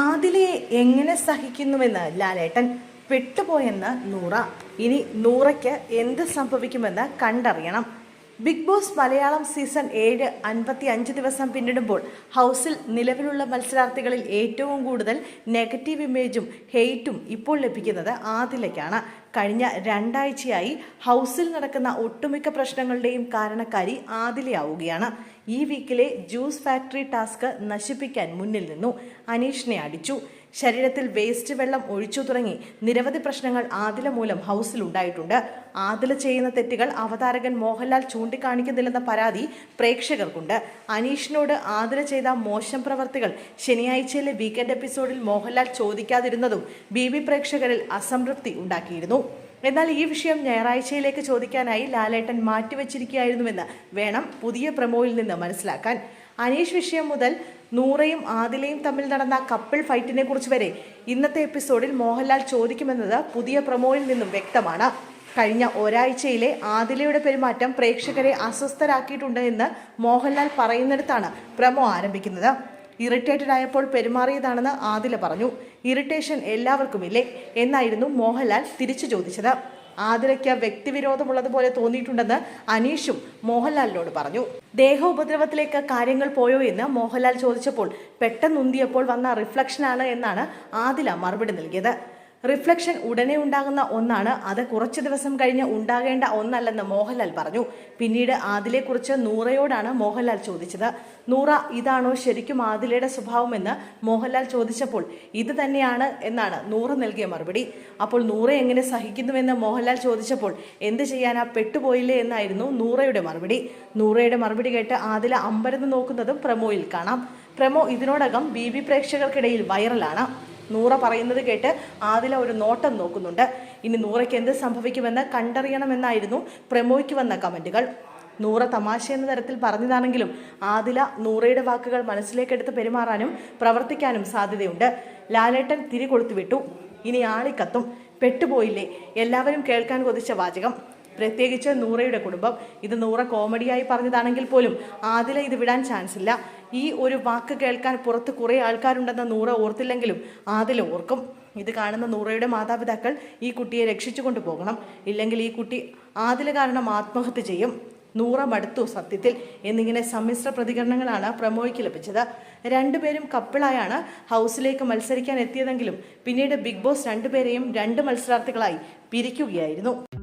ആദിലെ എങ്ങനെ സഹിക്കുന്നുവെന്ന് ലാലേട്ടൻ പെട്ടുപോയെന്ന് നൂറ. ഇനി നൂറയ്ക്ക് എന്ത് സംഭവിക്കുമെന്ന് കണ്ടറിയണം. ബിഗ് ബോസ് മലയാളം സീസൺ ഏഴ് അൻപത്തി അഞ്ച് ദിവസം പിന്നിടുമ്പോൾ ഹൗസിൽ നിലവിലുള്ള മത്സരാർത്ഥികളിൽ ഏറ്റവും കൂടുതൽ നെഗറ്റീവ് ഇമേജും ഹെയ്റ്റും ഇപ്പോൾ ലഭിക്കുന്നത് ആദിലയ്ക്കാണ്. കഴിഞ്ഞ രണ്ടാഴ്ചയായി ഹൗസിൽ നടക്കുന്ന ഒട്ടുമിക്ക പ്രശ്നങ്ങളുടെയും കാരണക്കാരി ആദിലയാവുകയാണ്. ഈ വീക്കിലെ ജ്യൂസ് ഫാക്ടറി ടാസ്ക് നശിപ്പിക്കാൻ മുന്നിൽ നിന്നു. അനീഷിനെ അടിച്ചു. ശരീരത്തിൽ വേസ്റ്റ് വെള്ളം ഒഴിച്ചു തുടങ്ങി നിരവധി പ്രശ്നങ്ങൾ ആദില മൂലം ഹൗസിൽ ഉണ്ടായിട്ടുണ്ട്. ആദില ചെയ്യുന്ന തെറ്റുകൾ അവതാരകൻ മോഹൻലാൽ ചൂണ്ടിക്കാണിക്കുന്നില്ലെന്ന പരാതി പ്രേക്ഷകർക്കുണ്ട്. അനീഷിനോട് ആദില ചെയ്ത മോശം പ്രവർത്തികൾ ശനിയാഴ്ചയിലെ വീക്കെൻഡ് എപ്പിസോഡിൽ മോഹൻലാൽ ചോദിക്കാതിരുന്നതും ബി പ്രേക്ഷകരിൽ അസംതൃപ്തി ഉണ്ടാക്കിയിരുന്നു. എന്നാൽ ഈ വിഷയം ഞായറാഴ്ചയിലേക്ക് ചോദിക്കാനായി ലാലേട്ടൻ മാറ്റിവെച്ചിരിക്കുകയായിരുന്നുവെന്ന് വേണം പുതിയ പ്രമോയിൽ നിന്ന് മനസ്സിലാക്കാൻ. അനീഷ് വിഷയം മുതൽ നൂറയും ആദിലയും തമ്മിൽ നടന്ന കപ്പിൾ ഫൈറ്റിനെ കുറിച്ച് വരെ ഇന്നത്തെ എപ്പിസോഡിൽ മോഹൻലാൽ ചോദിക്കുമെന്നത് പുതിയ പ്രമോയിൽ നിന്നും വ്യക്തമാണ്. കഴിഞ്ഞ ഒരാഴ്ചയിലെ ആദിലയുടെ പെരുമാറ്റം പ്രേക്ഷകരെ അസ്വസ്ഥരാക്കിയിട്ടുണ്ട് എന്ന് മോഹൻലാൽ പറയുന്നിടത്താണ് പ്രമോ ആരംഭിക്കുന്നത്. ഇറിറ്റേറ്റഡ് ആയപ്പോൾ പെരുമാറിയതാണെന്ന് ആദില പറഞ്ഞു. ഇറിറ്റേഷൻ എല്ലാവർക്കുമില്ലേ? എന്നായിരുന്നു മോഹൻലാൽ തിരിച്ചു ചോദിച്ചത്. ആതിരയ്ക്ക് വ്യക്തിവിരോധമുള്ളതുപോലെ തോന്നിയിട്ടുണ്ടെന്ന് അനീഷും മോഹൻലാലിനോട് പറഞ്ഞു. ദേഹോപദ്രവത്തിലേക്ക് കാര്യങ്ങൾ പോയോ എന്ന് മോഹൻലാൽ ചോദിച്ചപ്പോൾ പെട്ടെന്നുന്തിയപ്പോൾ വന്ന റിഫ്ലക്ഷനാണ് എന്നാണ് ആദില മറുപടി നൽകിയത്. റിഫ്ലക്ഷൻ ഉടനെ ഉണ്ടാകുന്ന ഒന്നാണ്. അത് കുറച്ച് ദിവസം കഴിഞ്ഞ് ഉണ്ടാകേണ്ട ഒന്നല്ലെന്ന് മോഹൻലാൽ പറഞ്ഞു. പിന്നീട് ആദിലെക്കുറിച്ച് നൂറയോടാണ് മോഹൻലാൽ ചോദിച്ചത്. നൂറ ഇതാണോ ശരിക്കും ആദിലയുടെ സ്വഭാവമെന്ന് മോഹൻലാൽ ചോദിച്ചപ്പോൾ ഇത് തന്നെയാണ് എന്നാണ് നൂറ നൽകിയ മറുപടി. അപ്പോൾ നൂറ എങ്ങനെ സഹിക്കുന്നുവെന്ന് മോഹൻലാൽ ചോദിച്ചപ്പോൾ എന്ത് ചെയ്യാനാ പെട്ടുപോയില്ലേ എന്നായിരുന്നു നൂറയുടെ മറുപടി. നൂറയുടെ മറുപടി കേട്ട് ആദില അമ്പരന്ന് നോക്കുന്നതും പ്രമോയിൽ കാണാം. പ്രമോ ഇതിനോടകം ബി ബി പ്രേക്ഷകർക്കിടയിൽ വൈറലാണ്. നൂറ പറയുന്നത് കേട്ട് ആദില ഒരു നോട്ടം നോക്കുന്നുണ്ട്. ഇനി നൂറയ്ക്ക് എന്ത് സംഭവിക്കുമെന്ന് കണ്ടറിയണമെന്നായിരുന്നു പ്രമോയ്ക്ക് വന്ന കമന്റുകൾ നൂറ തമാശ എന്ന തരത്തിൽ പറഞ്ഞതാണെങ്കിലും ആദില നൂറയുടെ വാക്കുകൾ മനസ്സിലേക്കെടുത്ത് പെരുമാറാനും പ്രവർത്തിക്കാനും സാധ്യതയുണ്ട്. ലാലേട്ടൻ തിരി കൊടുത്തു വിട്ടു ഇനി ആളിക്കത്തും. പെട്ടുപോയില്ലേ? എല്ലാവരും കേൾക്കാൻ കൊതിച്ച വാചകം. പ്രത്യേകിച്ച് നൂറയുടെ കുടുംബം. ഇത് നൂറ കോമഡിയായി പറഞ്ഞതാണെങ്കിൽ പോലും ആദില ഇത് വിടാൻ ചാൻസ് ഇല്ല. ഈ ഒരു വാക്ക് കേൾക്കാൻ പുറത്ത് കുറേ ആൾക്കാരുണ്ടെന്ന് നൂറ ഓർത്തില്ലെങ്കിലും ആദില ഓർക്കും. ഇത് കാണുന്ന നൂറയുടെ മാതാപിതാക്കൾ ഈ കുട്ടിയെ രക്ഷിച്ചു കൊണ്ടുപോകണം ഇല്ലെങ്കിൽ ഈ കുട്ടി ആദില കാരണം ആത്മഹത്യ ചെയ്യും. നൂറ മടുത്തു സത്യത്തിൽ. എന്നിങ്ങനെ സമ്മിശ്ര പ്രതികരണങ്ങളാണ് പ്രമോയ്ക്ക് ലഭിച്ചത്. രണ്ടുപേരും കപ്പിളായാണ് ഹൗസിലേക്ക് മത്സരിക്കാൻ എത്തിയതെങ്കിലും പിന്നീട് ബിഗ് ബോസ് രണ്ടുപേരെയും രണ്ട് മത്സരാർത്ഥികളായി പിരിക്കുകയായിരുന്നു.